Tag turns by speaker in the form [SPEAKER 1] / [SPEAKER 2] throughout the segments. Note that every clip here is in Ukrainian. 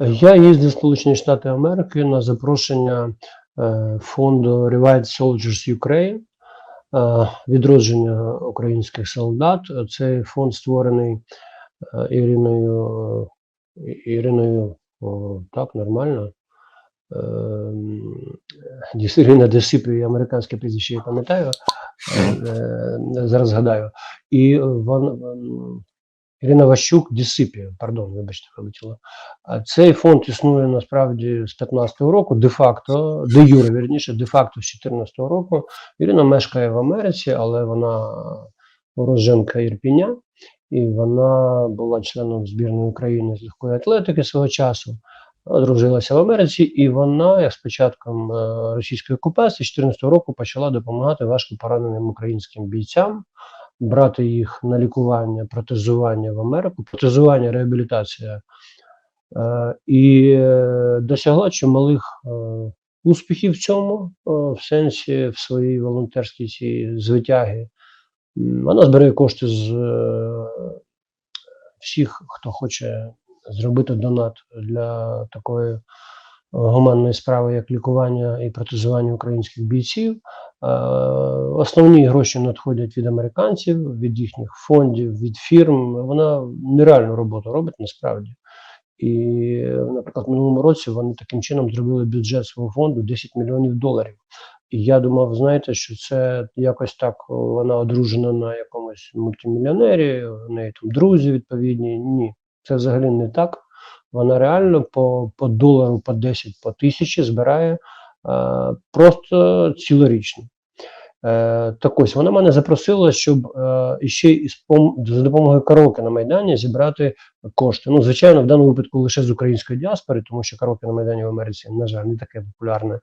[SPEAKER 1] Я їздив в Сполучені Штати Америки на запрошення е, фонду Revived Soldiers Ukraine, е, відродження українських солдат. Цей фонд створений е, Іриною, Іриною так, нормально. Ірина Десипі, американське прізвище, я пам'ятаю, зараз згадаю. І вон, ем, Ірина Ващук Дісипі, пардон, вибачте, вилетіло. Цей фонд існує насправді з 15-го року, де-факто, де юре, вірніше, де-факто з 14-го року. Ірина мешкає в Америці, але вона уроженка Ірпіня, і вона була членом збірної України з легкої атлетики свого часу. Одружилася в Америці, і вона, як з початком е, російської окупації, з 14-го року почала допомагати важко пораненим українським бійцям, брати їх на лікування, протезування в Америку, протезування, реабілітація Е, і е, досягла чималих е, успіхів в цьому, в сенсі в своїй волонтерській цій звитяги. Вона збирає кошти з всіх, хто хоче зробити донат для такої гуманної справи, як лікування і протезування українських бійців. Е, Основні гроші надходять від американців, від їхніх фондів, від фірм. Вона нереальну роботу робить насправді. І, наприклад, в минулому році вони таким чином зробили бюджет свого фонду 10 мільйонів доларів. І я думав, знаєте, що це якось так вона одружена на якомусь мультимільйонері, у неї там друзі відповідні. Ні, це взагалі не так. Вона реально по, по долару, по 10, по тисячі збирає е, просто цілорічно. Е, так ось вона мене запросила, щоб е, іще із за допомогою караоке на Майдані зібрати кошти. Ну, звичайно, в даному випадку лише з української діаспори, тому що караоке на Майдані в Америці, на жаль, не таке популярне,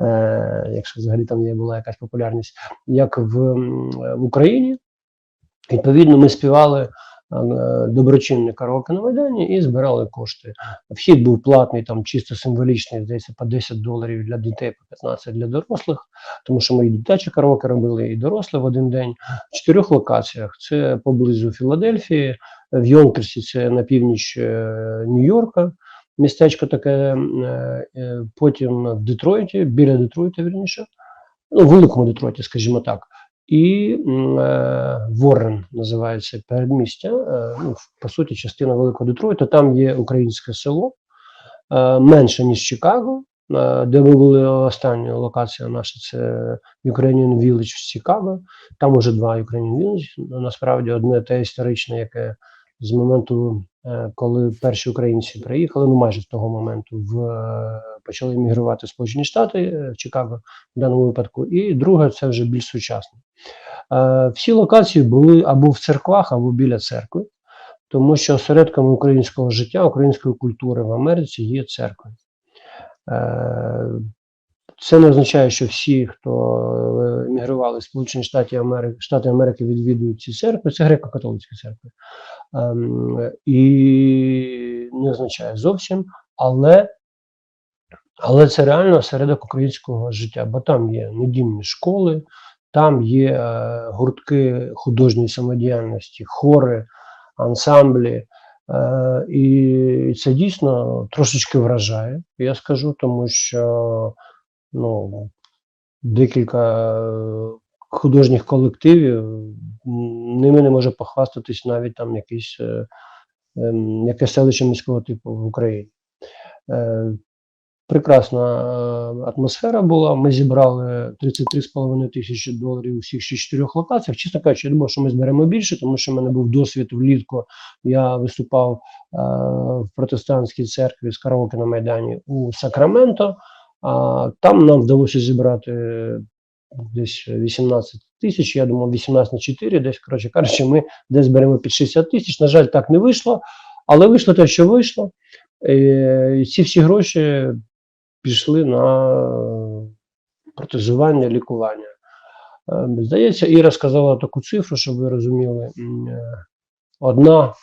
[SPEAKER 1] е, якщо взагалі там є була якась популярність, як в, в Україні. Відповідно, ми співали е, доброчинне караоке на Майдані і збирали кошти. Вхід був платний, там чисто символічний, здається, по 10 доларів для дітей, по 15 для дорослих, тому що ми і дитяче караоке робили, і доросле в один день в чотирьох локаціях. Це поблизу Філадельфії, в Йонкерсі, це на північ е, Нью-Йорка. Містечко таке, е, потім в Детройті, біля Детройта, вірніше, ну, в великому Детройті, скажімо так. І е, Воррен називається передмістя. Е, ну, по суті, частина Великого Детройта. Там є українське село, е, менше, ніж Чикаго, де ми були остання локація наша, це Ukrainian Village в Чикаго. Там уже два Ukrainian Village. Насправді одне те історичне, яке з моменту, коли перші українці приїхали, ну майже з того моменту, в, е, почали мігрувати в Сполучені Штати е, в Чикаго в даному випадку. І друге, це вже більш сучасне. Е, Всі локації були або в церквах, або біля церкви, тому що осередками українського життя, української культури в Америці є церкви. Це не означає, що всі, хто е, емігрували в Сполучені Штати Америки, Штати Америки відвідують ці церкви, це греко-католицькі церкви. Ем, І не означає зовсім, але, але це реально осередок українського життя, бо там є недільні школи, там є е, гуртки художньої самодіяльності, хори, ансамблі. Е, і це дійсно трошечки вражає, я скажу, тому що ну, декілька е, художніх колективів, ними не може похвастатись навіть там якийсь, е, ем, якесь селище міського типу в Україні. Е, Прекрасна атмосфера була. Ми зібрали 33,5 тисячі доларів у всіх чотирьох локаціях. Чесно кажучи, я думав, що ми зберемо більше, тому що в мене був досвід влітку. Я виступав в протестантській церкві з караоке на Майдані у Сакраменто. А там нам вдалося зібрати десь 18 тисяч. Я думав, 18 на 4, десь, коротше кажучи, ми десь зберемо під 60 тисяч. На жаль, так не вийшло, але вийшло те, що вийшло. Е, І ці всі гроші пішли на протезування, лікування. Е, Здається, Іра сказала таку цифру, щоб ви розуміли. Е, Одна,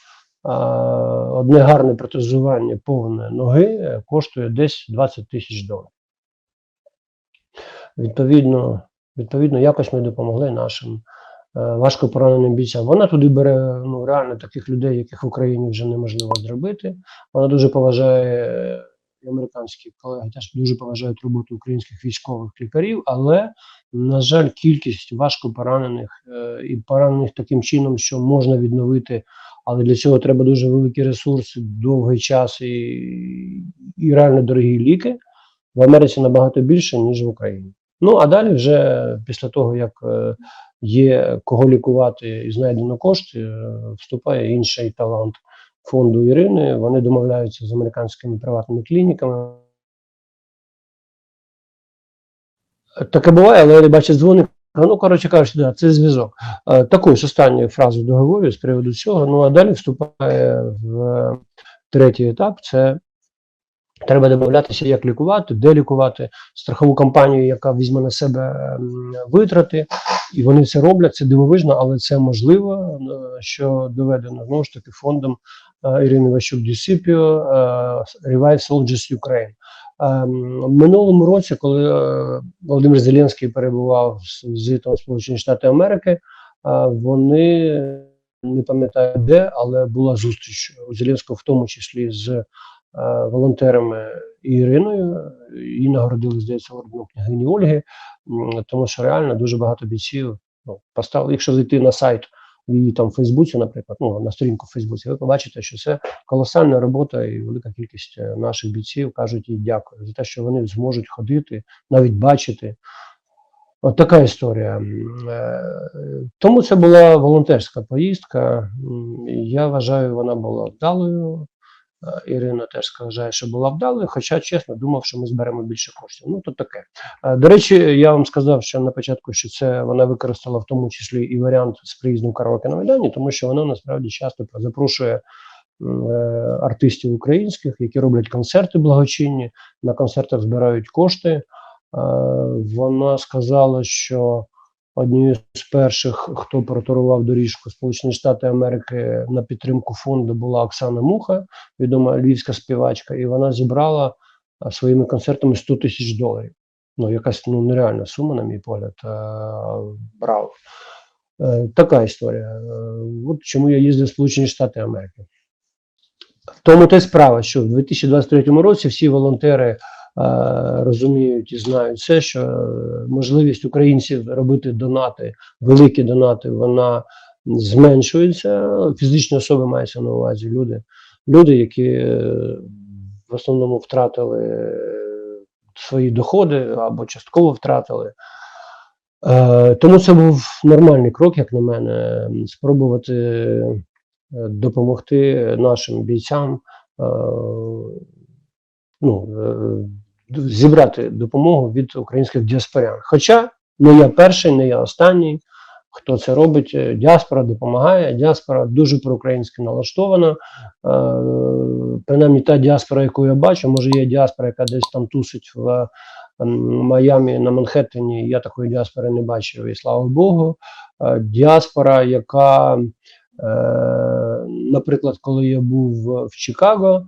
[SPEAKER 1] одне гарне протезування повне ноги е, коштує десь 20 тисяч доларів. Відповідно, відповідно, якось ми допомогли нашим важко пораненим бійцям. Вона туди бере ну, реально таких людей, яких в Україні вже неможливо зробити. Вона дуже поважає е, американські колеги, теж дуже поважають роботу українських військових лікарів, але, на жаль, кількість важко поранених е, і поранених таким чином, що можна відновити, але для цього треба дуже великі ресурси, довгий час і, і реально дорогі ліки. В Америці набагато більше, ніж в Україні. Ну а далі, вже після того, як е, є кого лікувати і знайдено кошти, е, вступає інший талант фонду Ірини. Вони домовляються з американськими приватними клініками. Таке буває, але я бачу дзвоник. Ну, коротше кажучи, да, це зв'язок. Е, Таку ж останню фразу договорю з приводу цього. Ну а далі вступає в третій етап: це треба домовлятися, як лікувати, де лікувати, страхову компанію, яка візьме на себе витрати, і вони це роблять. Це дивовижно, але це можливо, е, що доведено знову ж таки фондом е, Ірини Ващук Дюсипіо е, Revive Soldiers Ukraine. Ем, минулому році, коли Володимир Зеленський перебував з візитом в Сполучені Штати Америки, вони не пам'ятаю де, але була зустріч у Зеленського, в тому числі з волонтерами і Іриною. Її нагородили, здається, орденом княгині Ольги, тому що реально дуже багато бійців ну, поставили. Якщо зайти на сайт її там в Фейсбуці, наприклад, ну на сторінку в Фейсбуці, ви побачите, що це колосальна робота і велика кількість е, наших бійців кажуть їй дякую за те, що вони зможуть ходити, навіть бачити. От така історія. Е, Тому це була волонтерська поїздка. Я вважаю, вона була вдалою. Е, Ірина теж вважає, що була вдалою, хоча чесно думав, що ми зберемо більше коштів. Ну то таке. Е, До речі, я вам сказав, що на початку, що це вона використала в тому числі і варіант з приїздом караоке на Майдані, тому що вона насправді часто запрошує е, артистів українських, які роблять концерти благочинні, на концертах збирають кошти. Вона сказала, що однією з перших, хто протурував доріжку Сполучені Штати Америки на підтримку фонду, була Оксана Муха, відома львівська співачка, і вона зібрала своїми концертами 100 тисяч доларів. Ну, якась ну, нереальна сума, на мій погляд. Браво. Е, Така історія. Е, От чому я їздив в Сполучені Штати Америки. В тому те справа, що в 2023 році всі волонтери розуміють і знають це, що е, можливість українців робити донати, великі донати, вона зменшується. Фізичні особи мається на увазі люди, люди, які е, в основному втратили е, свої доходи або частково втратили. Е, Тому це був нормальний крок, як на мене, спробувати е, допомогти нашим бійцям е, ну, е, зібрати допомогу від українських діаспорян. Хоча не я перший, не я останній, хто це робить. Е, Діаспора допомагає. Діаспора дуже проукраїнськи налаштована. Е, Принаймні та діаспора, яку я бачу, може є діаспора, яка десь там тусить в ем, Майамі на Манхеттені. Я такої діаспори не бачив, і слава Богу. Е, Діаспора, яка, наприклад, коли я був в Чикаго,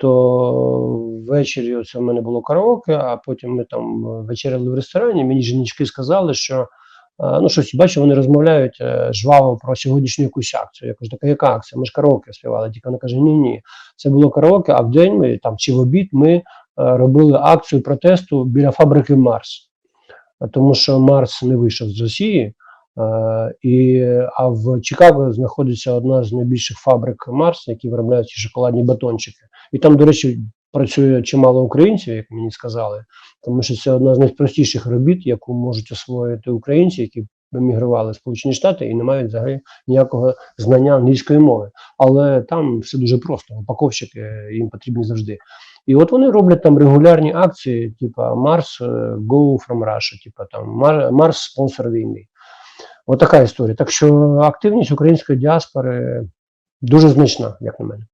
[SPEAKER 1] то ввечері оце в мене було караоке, а потім ми там вечеряли в ресторані. Мені жіночки сказали, що е, ну щось бачу, вони розмовляють е, жваво про сьогоднішню якусь акцію. Я кажу, така яка акція? Ми ж караоке співали. Тільки вона каже: Ні, ні, це було караоке, а в день ми там чи в обід ми е, робили акцію протесту біля фабрики Марс. Тому що Марс не вийшов з Росії. Е, і, а в Чикаго знаходиться одна з найбільших фабрик Марс, які виробляють шоколадні батончики. І там, до речі, працює чимало українців, як мені сказали, тому що це одна з найпростіших робіт, яку можуть освоїти українці, які емігрували в Сполучені Штати і не мають взагалі ніякого знання англійської мови. Але там все дуже просто. Упаковщики їм потрібні завжди. І от вони роблять там регулярні акції, типа Марс Go from Russia, типа там Марс спонсор війни. Отака історія. Так що активність української діаспори дуже значна, як на мене.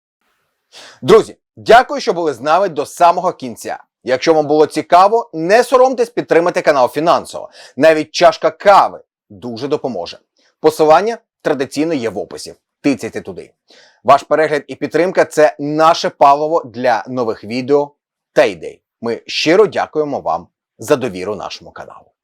[SPEAKER 2] Друзі, дякую, що були з нами до самого кінця. Якщо вам було цікаво, не соромтесь підтримати канал фінансово. Навіть чашка кави дуже допоможе. Посилання традиційно є в описі. Тицяйте туди. Ваш перегляд і підтримка це наше паливо для нових відео та ідей. Ми щиро дякуємо вам за довіру нашому каналу.